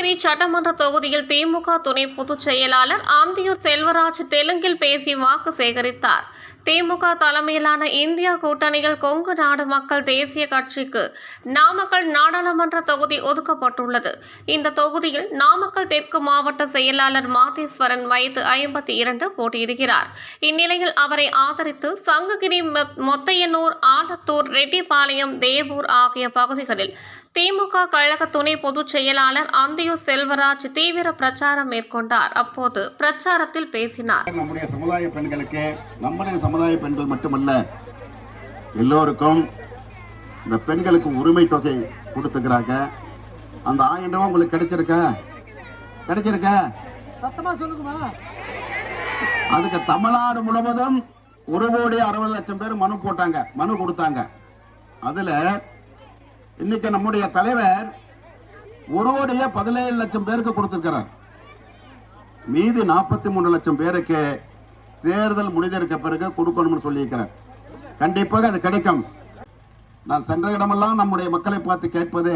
சங்ககிரி சட்டமன்ற தொகுதியில் திமுக துணை பொதுச் செயலாளர் ஆந்தியூர் செல்வராஜ் தெலுங்கில் பேசி வாக்கு சேகரித்தார். திமுக தலைமையிலான இந்தியா கூட்டணியில் கொங்கு நாடு மக்கள் தேசிய கட்சிக்கு நாமக்கல் நாடாளுமன்ற தொகுதி ஒதுக்கப்பட்டுள்ளது. இந்த தொகுதியில் நாமக்கல் தெற்கு மாவட்ட செயலாளர் மாதேஸ்வரன் வயது ஐம்பத்தி இரண்டு போட்டியிடுகிறார். இந்நிலையில் அவரை ஆதரித்து சங்ககிரி மொத்தையனூர் ஆலத்தூர் ரெட்டிப்பாளையம் தேவூர் ஆகிய பகுதிகளில் திமுக கழக துணை பொதுச் செயலாளர் அந்தியூர் செல்வராஜ் தீவிர பிரச்சாரம் மேற்கொண்டார். அப்போது பிரச்சாரத்தில் பேசினார். நம்முடைய சமுதாய பெண்களுக்கு நம்முடைய சமுதாய பெண்கள் மட்டுமல்ல எல்லோருக்கும் இந்த பெண்களுக்கு உரிமை தொகை கொடுத்துக்கிறாங்க. அந்த ஆயிரம் உங்களுக்கு கிடைச்சிருக்க? கிடைச்சிருக்க? சத்தமா சொல்லுங்கம்மா. அதுக்கு தமிழ்நாடு முழுவதும் ஒரு கோடி அறுபது லட்சம் பேர் மனு போட்டாங்க மனு கொடுத்தாங்க. அதுல இன்னைக்கு நம்முடைய தலைவர் ஒரு கோடியே பதினேழு லட்சம் பேருக்கு கொடுத்திருக்கிறார். மீதி நாற்பத்தி மூணு லட்சம் பேருக்கு தேர்தல் முடிந்திருக்க பிறகு கொடுக்கணும்னு சொல்லியிருக்கிறேன். கண்டிப்பாக அது கிடைக்கும். நான் சென்ற இடமெல்லாம் நம்முடைய மக்களை பார்த்து கேட்பது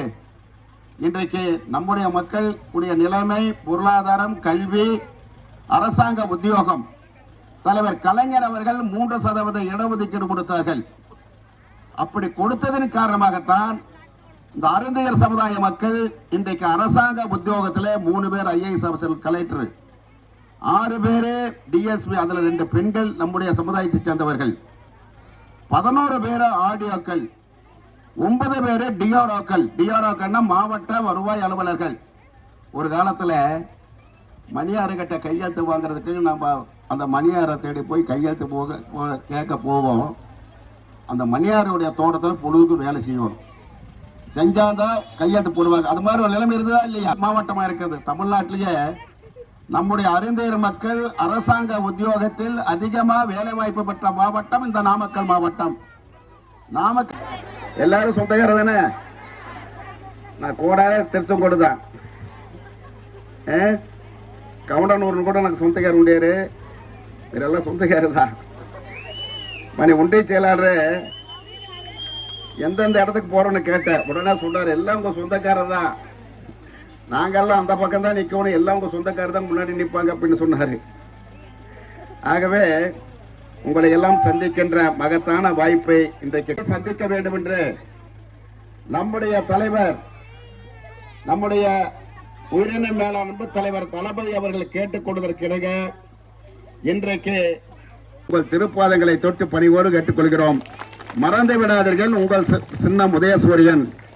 இன்றைக்கு நம்முடைய மக்கள் உடைய நிலைமை பொருளாதாரம் கல்வி அரசாங்க உத்தியோகம் தலைவர் கலைஞர் அவர்கள் மூன்று சதவீத இடஒதுக்கீடு கொடுத்தார்கள். அப்படி கொடுத்ததன் காரணமாகத்தான் இந்த அருந்தையர் சமுதாய மக்கள் இன்றைக்கு அரசாங்க உத்தியோகத்தில் மூணு பேர் ஐஏஎஸ் ஆஃபீஸர் கலெக்டர். ஆறு பேரே டிஎஸ்பி அதில் ரெண்டு பெண்கள் நம்முடைய சமுதாயத்தை சேர்ந்தவர்கள். பதினோரு பேர் ஆடியோக்கள் ஒன்பது பேர் டிஆர்ஓக்கள் டிஆர்ஓக்கள்னா மாவட்ட வருவாய் அலுவலர்கள். ஒரு காலத்தில் மணியாறுகிட்ட கையெழுத்து வாங்குறதுக்கு நம்ம அந்த மணியாரை தேடி போய் கையெழுத்து போக போ- கேட்க போவோம். அந்த மணியாருடைய தோட்டத்தில் பொழுதுக்கு வேலை செய்யணும் செஞ்சாதான் கையெழுத்து போடுவாங்க. அது மாதிரி ஒரு நிலைமை இருந்ததா இல்லையா? மாவட்டமாக இருக்குது தமிழ்நாட்டிலேயே நம்முடைய அருந்தேர் மக்கள் அரசாங்க உத்தியோகத்தில் அதிகமா வேலை வாய்ப்பு பெற்ற மாவட்டம் இந்த நாமக்கல் மாவட்டம். நாமக்கல் எல்லாரும் சொந்தக்கார தானே? நான் கூட திருச்செங்கோடு தான் ஏ? கவுண்டனூர்னு கூட எனக்கு சொந்தக்கார உண்டியாரு. இவரெல்லாம் சொந்தக்காரர் தான். மணி உண்டை செயலாளர் எந்தெந்த இடத்துக்கு போறோன்னு கேட்டேன். உடனே சொல்றாரு எல்லாம் உங்க சொந்தக்காரர் தான். நாங்கெல்லாம் அந்த பக்கம் தான் நிற்கணும் எல்லாம் உங்கள் சொந்தக்காரர் தான் முன்னாடி நிற்பாங்க அப்படின்னு சொன்னார். ஆகவே உங்களை எல்லாம் சந்திக்கின்ற மகத்தான வாய்ப்பை இன்றைக்கு சந்திக்க வேண்டும் என்று நம்முடைய தலைவர் நம்முடைய உயிரின மேலாண்மை தலைவர் தளபதி அவர்கள் கேட்டுக்கொள்வதற்கிணங்க இன்றைக்கு உங்கள் திருப்பாதங்களை தொட்டு பணிவோடு கேட்டுக்கொள்கிறோம் மறந்து விடாதீர்கள். உங்கள் சி- சின்னம் உதயசூரியன்.